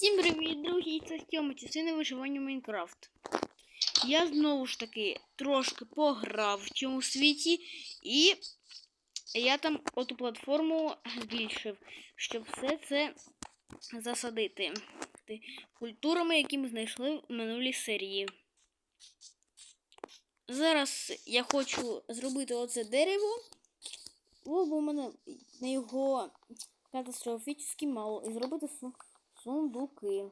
Всім привіт, друзі! Це Тьома, частина виживання Майнкрафт. Я знову ж таки трошки пограв в цьому світі, і я там оту платформу збільшив, щоб все це засадити культурами, які ми знайшли в минулій серії. Зараз я хочу зробити оце дерево, бо в мене на його катастрофічно мало, і зробити сундуки.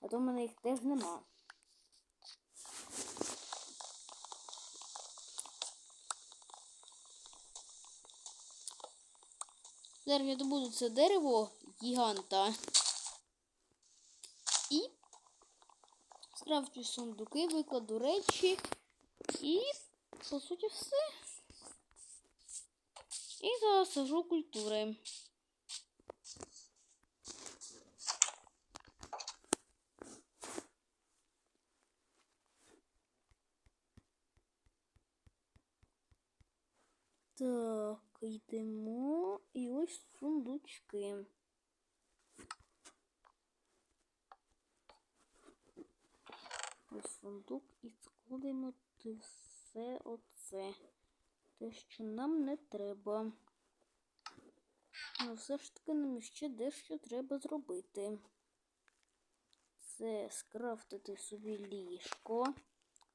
А то в мене їх теж нема. Зараз я добуду це дерево гіганта. І скрафчу сундуки, викладу речі і, по суті, все. І засажу культури. Так, йдемо. І ось сундучки. Ось сундук і складемо все оце. Те, що нам не треба. Ну, все ж таки нам ще дещо треба зробити. Це скрафтити собі ліжко,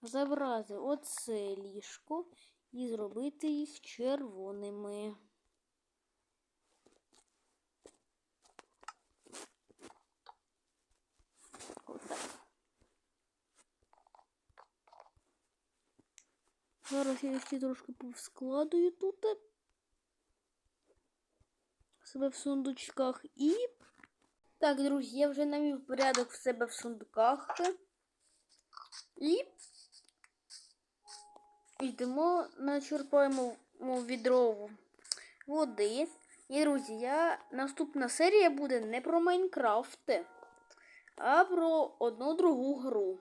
забрати оце ліжко і зробити їх червоними. Зараз я ще трошки повскладую тут себе в сундучках і. Так, друзі, я вже навів порядок в себе в сундуках. І йдемо, начерпаємо в відро води. І, друзі, я... наступна серія буде не про Майнкрафт, а про одну другу гру.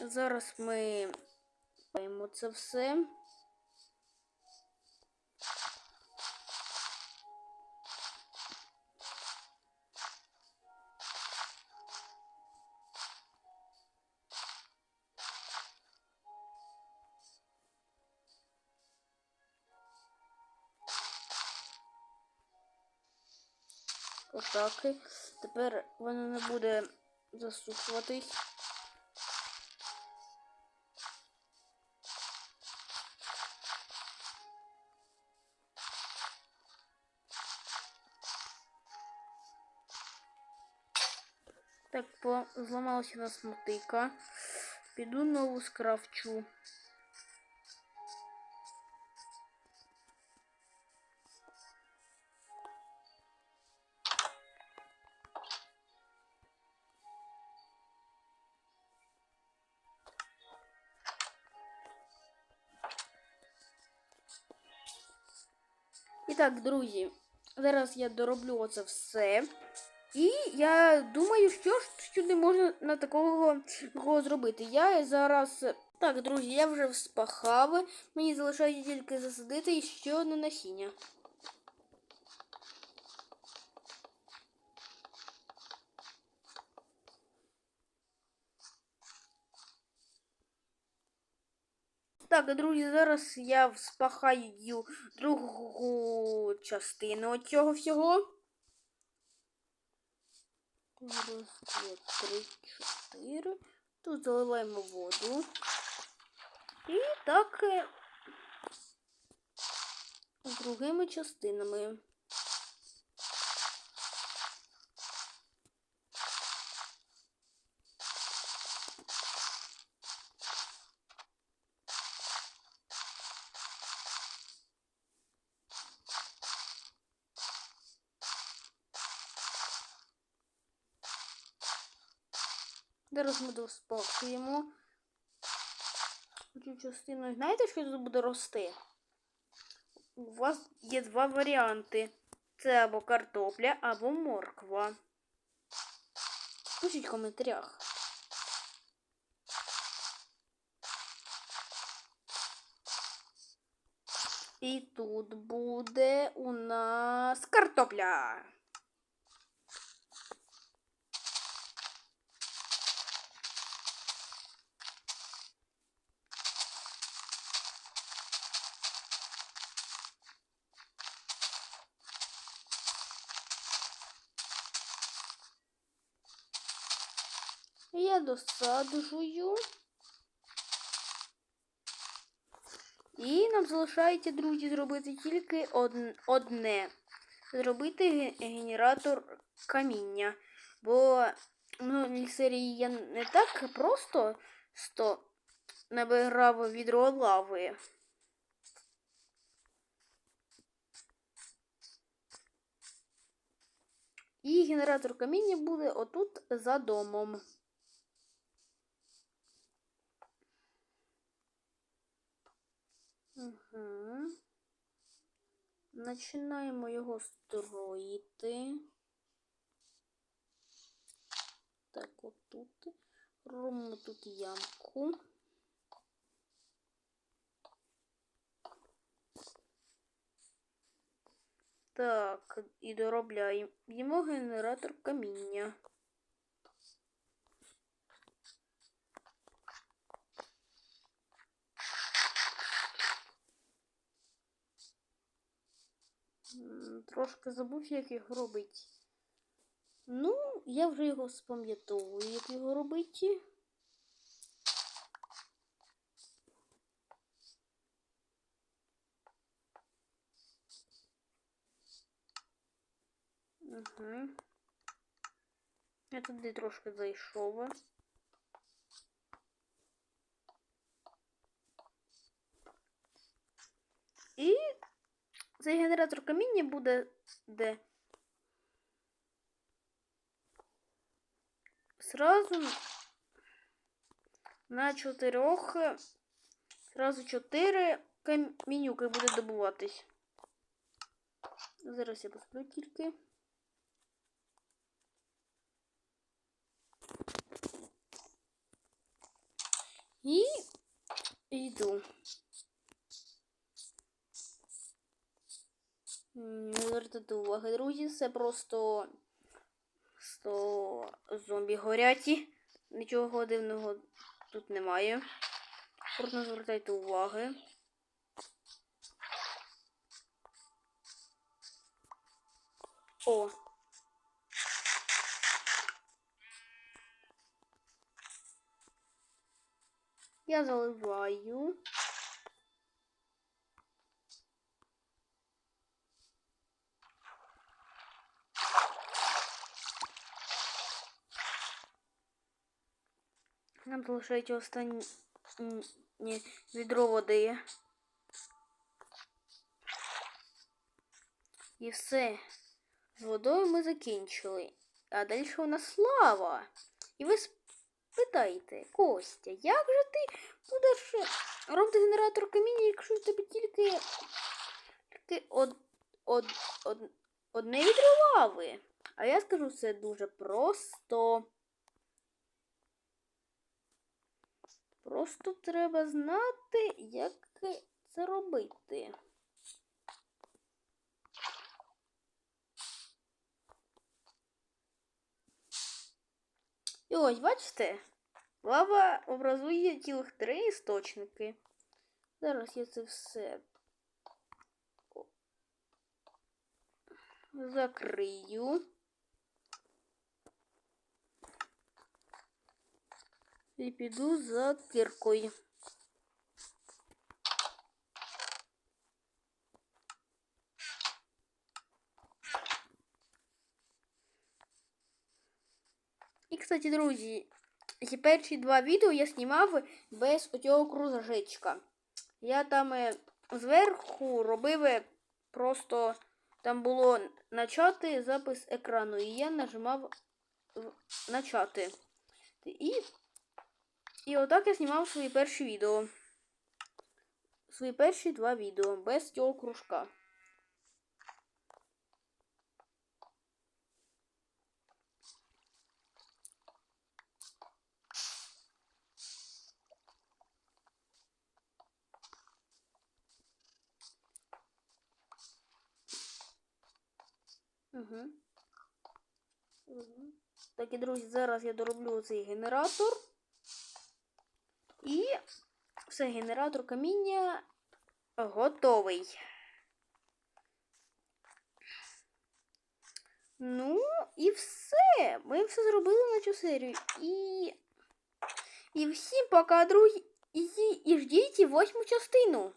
Зараз ми це все. Отак. Тепер воно не буде засушуватись. Так, зламалася у нас мотика. Піду нову скрафчу. Так, друзі, зараз я дороблю оце все. І я думаю, що ж сюди можна на такого такого зробити. Я зараз. Так, друзі, я вже вспахав. Мені залишається тільки засадити ще одне насіння. Так, друзі, зараз я вспахаю другу частину цього всього. Раз, два, три, чотири. Тут заливаємо воду. І так е, з другими частинами. Зараз ми доспакуємо цю частину. Знаєте, що тут буде рости? У вас є два варіанти. Це або картопля, або морква. Пишіть в коментарях. І тут буде у нас картопля. Я досаджую. І нам залишається, друзі, зробити тільки одне. Зробити генератор каміння. Бо в серії я не так просто 100 набирав відро лави. І генератор каміння буде отут за домом. Угу. Починаємо його строїти. Так, отут. Робимо тут ямку. Так, і доробляємо генератор каміння. Трошки забув, як його робити. Ну, я вже його спам'ятовую, як його робити. Угу. Я туди трошки зайшов. І цей генератор каміння буде де сразу на чотирьох, сразу чотири камінюки буде добуватись. Зараз я посплю тільки. І йду. Не звертайте уваги, друзі, це просто 100 зомбі горяті. Нічого дивного тут немає. Просто звертайте уваги. О. Я заливаю. Нам залишається останнє відро води. І все. З водою ми закінчили. А далі у нас лава. І ви спитаєте, Костя, як же ти будеш робити генератор каміння, якщо в тебе тільки, тільки од, од, од, одне відро лави? А я скажу це дуже просто. Просто треба знати, як це робити. І ось, бачите, лава образує цілих три істочники. Зараз я це все закрию. І піду за киркою. І, кстати, друзі, ці перші два відео я знімав без оцього кружечка. Я там е, зверху робив е, просто там було начати запис екрану, і я нажимав начати. І, і отак я знімав свої перші відео. Свої перші два відео без цього кружка. Угу. Так і друзі, зараз я дороблю цей генератор. Все, генератор каміння готовий. Ну, і все. Ми все зробили на цю серію. І. І всім пока, друзі. І ждіть восьму частину.